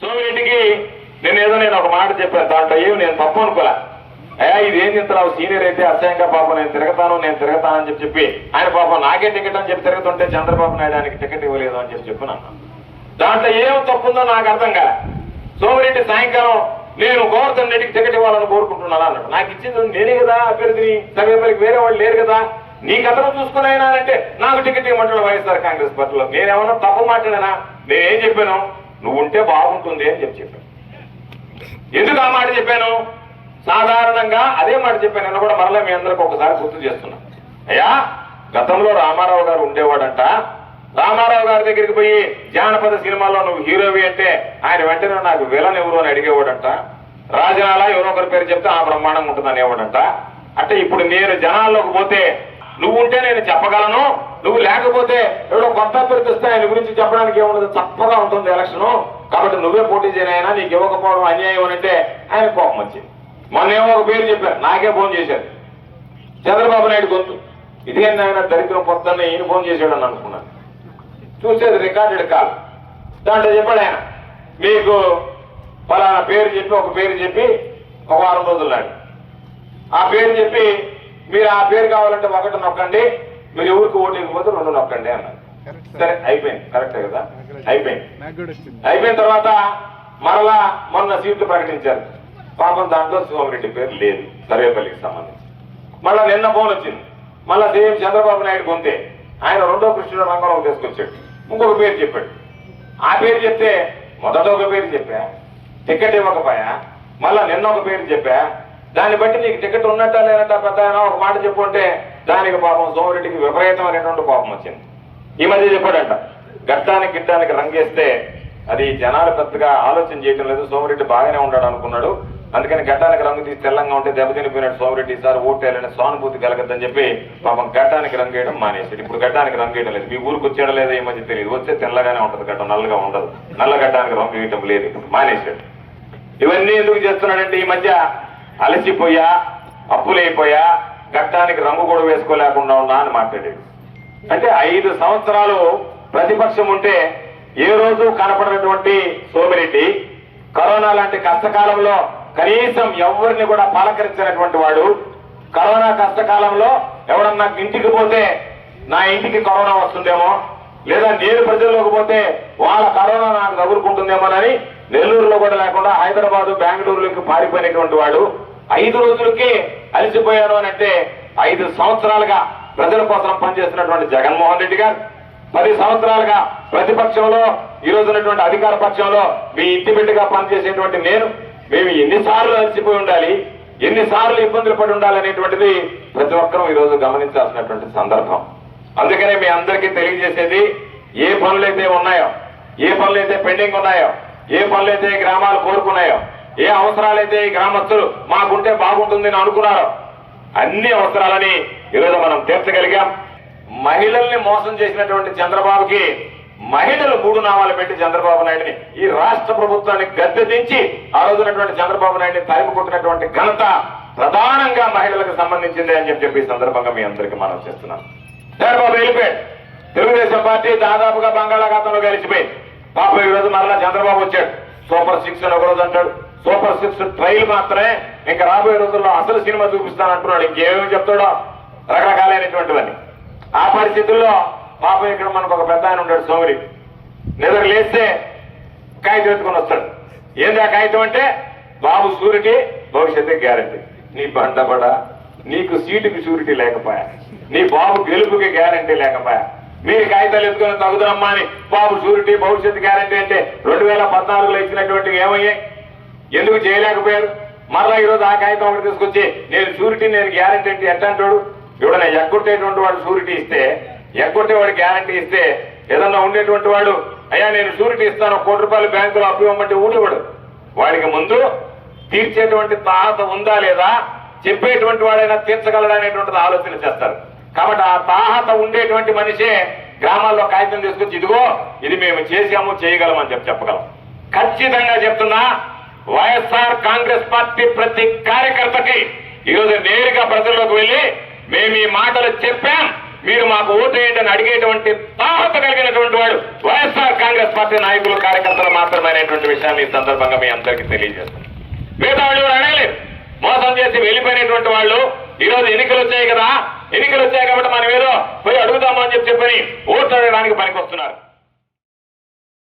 సోమిరెడ్డికి నేను ఏదో నేను ఒక మాట చెప్పాను దాంట్లో ఏమి నేను తప్పు అనుకోలే. అయ్యా ఇది ఏం ఇంతరావు సీనియర్ అయితే అసహ్యంగా పాపం నేను తిరగతాను నేను తిరగతానని చెప్పి చెప్పి ఆయన పాపం నాకే టికెట్ అని చెప్పి తిరుగుతుంటే చంద్రబాబు నాయుడు ఆయనకి టికెట్ ఇవ్వలేదు అని చెప్పి చెప్పినాను దాంట్లో ఏం తప్పుందో నాకు అర్థం కాలే. సోమిరెడ్డి సాయంకాలం నేను గోవర్ధన్ రెడ్డికి టికెట్ ఇవ్వాలని కోరుకుంటున్నాను అన్నాడు. నాకు ఇచ్చింది నేనే కదా అభ్యర్థిని సభ్యులకి వేరే వాళ్ళు లేరు కదా. నీ కథను చూసుకుని అయినా అంటే నాకు టికెట్ ఇవ్వమంటాడు వైఎస్ఆర్ కాంగ్రెస్ పార్టీలో. నేనేమన్నా తప్పు మాట్లాడానా? నేనేం చెప్పాను? నువ్వు ఉంటే బాగుంటుంది అని చెప్పి చెప్పాను. ఎందుకు ఆ మాట చెప్పాను? సాధారణంగా అదే మాట చెప్పాను. నేను కూడా మరలా మీ అందరికి ఒకసారి గుర్తు చేస్తున్నా. అయ్యా గతంలో రామారావు గారు ఉండేవాడంట. రామారావు గారి దగ్గరికి పోయి జానపద సినిమాలో నువ్వు హీరోవి అంటే ఆయన వెంటనే నాకు విలన్ ఎవరు అని అడిగేవాడంట. రాజనాల ఎవరో ఒకరి పేరు చెప్తే ఆ బ్రహ్మాండం ఉంటుంది అనేవాడంట అంటే ఇప్పుడు నేను జనాల్లోకి పోతే నువ్వు ఉంటే నేను చెప్పగలను. నువ్వు లేకపోతే ఎవడో కొత్త అభ్యర్థి వస్తే ఆయన గురించి చెప్పడానికి ఏముండదు. చక్కగా ఉంటుంది ఎలక్షన్ కాబట్టి నువ్వే పోటీ చేయనైనా నీకు ఇవ్వకపోవడం అన్యాయం అని అంటే ఆయన కోపం వచ్చింది. మొన్న ఏమో ఒక పేరు చెప్పారు నాకే ఫోన్ చేశారు. చంద్రబాబు నాయుడు గొంతు. ఇదేంటి ఆయన దరిద్రం పొద్దున్న ఈయన ఫోన్ చేశాడని అనుకున్నాను. చూసేది రికార్డెడ్ కాల్. దాంట్లో చెప్పాడు ఆయన మీకు ఫలానా పేరు చెప్పి ఒక పేరు చెప్పి ఒక వారం రోజులు నాడు. ఆ పేరు చెప్పి మీరు ఆ పేరు కావాలంటే ఒకటి నొక్కండి. మీరు ఎవరికి ఓటు ఇవ్వకపోతే రెండు నొక్కండి అన్నారు. సరే అయిపోయింది. కరెక్టే కదా? అయిపోయింది. అయిపోయిన తర్వాత మరలా మొన్న సీట్లు ప్రకటించారు. పాపం దాంట్లో శివరెడ్డి పేరు లేదు సర్వేపల్లికి సంబంధించి. మళ్ళా నిన్న ఫోన్ వచ్చింది. మళ్ళా సీఎం చంద్రబాబు నాయుడు కొంతే ఆయన రెండో కృష్ణుడు రంగంలో తీసుకొచ్చాడు. ఇంకొక పేరు చెప్పాడు. ఆ పేరు చెప్తే మొదట ఒక పేరు చెప్పా. టికెట్ ఇవ్వకపోయా? మళ్ళా నిన్న ఒక పేరు చెప్పా. దాన్ని బట్టి నీకు టికెట్ ఉన్నట్టా లేనట్టా పెద్ద ఒక మాట చెప్పుంటే దానికి పాపం సోమిరెడ్డికి విపరీతమైనటువంటి కోపం వచ్చింది. ఈ మధ్య చెప్పాడంట గట్టానికి గిట్టానికి రంగేస్తే అది జనాలు పెద్దగా ఆలోచన చేయటం లేదు సోమిరెడ్డి బాగానే ఉన్నాడు అనుకున్నాడు. అందుకని గట్టానికి రంగు తీసి తెల్లంగా ఉంటే దెబ్బతినిపోయినాడు సోమిరెడ్డి ఈసారి ఓటేయాలని సానుభూతి కలగద్దని చెప్పి పాపం గట్టానికి రంగేయడం మానేసాడు ఇప్పుడు గట్టానికి రంగేయడం లేదు. మీ ఊరికి వచ్చాడో లేదో ఈ మధ్య తెలియదు. వస్తే తెల్లగానే ఉంటుంది గట్టం నల్లగా ఉండదు. నల్ల గట్టానికి రంగు వేయటం లేదు. ఇప్పుడు మానేశాడు. ఇవన్నీ ఎందుకు చేస్తున్నాడంటే ఈ మధ్య అలసిపోయా అప్పులైపోయా గట్టానికి రంగు కూడా వేసుకోలేకుండా ఉన్నా అని మాట్లాడాడు. అంటే ఐదు సంవత్సరాలు ప్రతిపక్షం ఉంటే ఏ రోజు కనపడినటువంటి సోమిరెడ్డి కరోనా లాంటి కష్టకాలంలో కనీసం ఎవరిని కూడా పలకరించినటువంటి వాడు కరోనా కష్టకాలంలో ఎవడన్నా ఇంటికి పోతే నా ఇంటికి కరోనా వస్తుందేమో లేదా నేను ప్రజల్లోకి పోతే వాళ్ళ కరోనా నాకు తగులుకుంటుందేమోనని నెల్లూరులో కూడా లేకుండా హైదరాబాదు బెంగళూరులోకి పారిపోయినటువంటి వాడు ఐదు రోజులకి అలసిపోయారు అని అంటే ఐదు సంవత్సరాలుగా ప్రజల కోసం పనిచేస్తున్నటువంటి జగన్మోహన్ రెడ్డి గారు. పది సంవత్సరాలుగా ప్రతిపక్షంలో ఈ రోజు ఉన్నటువంటి అధికార పక్షంలో మీ ఇంటి బిడ్డగా పనిచేసేటువంటి నేను. మేము ఎన్నిసార్లు అలసిపోయి ఉండాలి ఎన్నిసార్లు ఇబ్బందులు పడి ఉండాలి అనేటువంటిది ప్రతి ఒక్కరూ ఈ రోజు గమనించాల్సినటువంటి సందర్భం. అందుకనే మీ అందరికీ తెలియజేసేది ఏ పనులైతే ఉన్నాయో ఏ పనులైతే పెండింగ్ ఉన్నాయో ఏ పనులైతే గ్రామాలు కోరుకున్నాయో ఏ అవసరాలైతే ఈ గ్రామస్తులు మాకుంటే బాగుంటుంది అని అనుకున్నారో అన్ని అవసరాలని ఈరోజు మనం తీర్చగలిగాం. మహిళల్ని మోసం చేసినటువంటి చంద్రబాబుకి మహిళలు మూడు నామాలు పెట్టి చంద్రబాబు నాయుడిని ఈ రాష్ట్ర ప్రభుత్వాన్ని గద్దె దించి ఆ రోజునటువంటి చంద్రబాబు నాయుడిని తరిమి కొట్టినటువంటి ఘనత ప్రధానంగా మహిళలకు సంబంధించింది అని చెప్పి చెప్పి సందర్భంగా మీ అందరికీ మనం చేస్తున్నాం. చంద్రబాబు వెళ్ళిపోయాడు. తెలుగుదేశం పార్టీ దాదాపుగా బంగాళాఖాతంలో కలిసిపోయింది పాప ఈ రోజు మరలా చంద్రబాబు వచ్చాడు. సూపర్ సిక్స్ అని ఒక రోజు అంటాడు. సూపర్ సిక్స్ ట్రైల్ మాత్రమే ఇంకా రాబోయే రోజుల్లో అసలు సినిమా చూపిస్తాను అంటున్నాడు ఇంకేమేమి చెప్తాడో రకరకాలైనటువంటివన్నీ. ఆ పరిస్థితుల్లో పాప ఇక్కడ మనకు ఒక పెద్ద ఆయన ఉంటాడు సోమరి నిద్ర లేస్తే కాగితం ఎత్తుకొని వస్తాడు. ఏంది ఆ కాగితం అంటే? బాబు షూరిటీ భవిష్యత్తు గ్యారంటీ. నీ బండబడ నీకు సీటుకి షూరిటీ లేకపోయా? నీ బాబు గెలుపుకి గ్యారంటీ లేకపోయా? మీరు కాగితాలు ఎత్తుకొని తగుదనమ్మా అని బాబు షూరిటీ భవిష్యత్తు గ్యారంటీ అంటే రెండు వేల పద్నాలుగులో ఇచ్చినటువంటి ఏమయ్యాయి? ఎందుకు చేయలేకపోయారు? మరలా ఈరోజు ఆ కాగితం ఒకటి తీసుకొచ్చి నేను షూరిటీ నేను గ్యారంటీ అంటే ఎట్లా అంటాడు? ఎవడన్నా ఎగ్గొట్టేటువంటి వాడు షూరిటీ ఇస్తే ఎగ్గొట్టేవాడు గ్యారంటీ ఇస్తే ఏదన్నా ఉండేటువంటి వాడు అయ్యా నేను షూరిటీ ఇస్తాను కోటి రూపాయలు బ్యాంకులో అప్పు ఇవ్వమంటే ఊడివాడు వాడికి ముందు తీర్చేటువంటి తాత ఉందా లేదా చెప్పేటువంటి వాడైనా తీర్చగలడనేటువంటిది ఆలోచన చేస్తారు. కాబట్టి ఆ తాహత ఉండేటువంటి మనిషే గ్రామాల్లో కాగితం తీసుకొచ్చి ఇదిగో ఇది మేము చేశాము చేయగలం అని చెప్పి చెప్పగలం. ఖచ్చితంగా చెప్తున్నా వైఎస్ఆర్ కాంగ్రెస్ పార్టీ ప్రతి కార్యకర్తకి ఈరోజు నేరుగా ప్రజల్లోకి వెళ్ళి మేము ఈ మాటలు చెప్పాం మీరు మాకు ఓటేయండి అని అడిగేటువంటి తాహత కలిగినటువంటి వాడు వైఎస్ఆర్ కాంగ్రెస్ పార్టీ నాయకులు కార్యకర్తలు మాత్రమైనటువంటి విషయాన్ని ఈ సందర్భంగా మీ అందరికీ తెలియజేస్తాం మిగతా వాళ్ళు అడగలేదు. మోసం చేసి వెళ్ళిపోయినటువంటి వాళ్ళు ఈరోజు ఎన్నికలు వచ్చాయి కదా ఎన్నికలు వచ్చాయి కాబట్టి మనం ఏదో పోయి అడుగుదామని చెప్పి చెప్పని ఓట్లు అడగడానికి పనికి వస్తున్నారు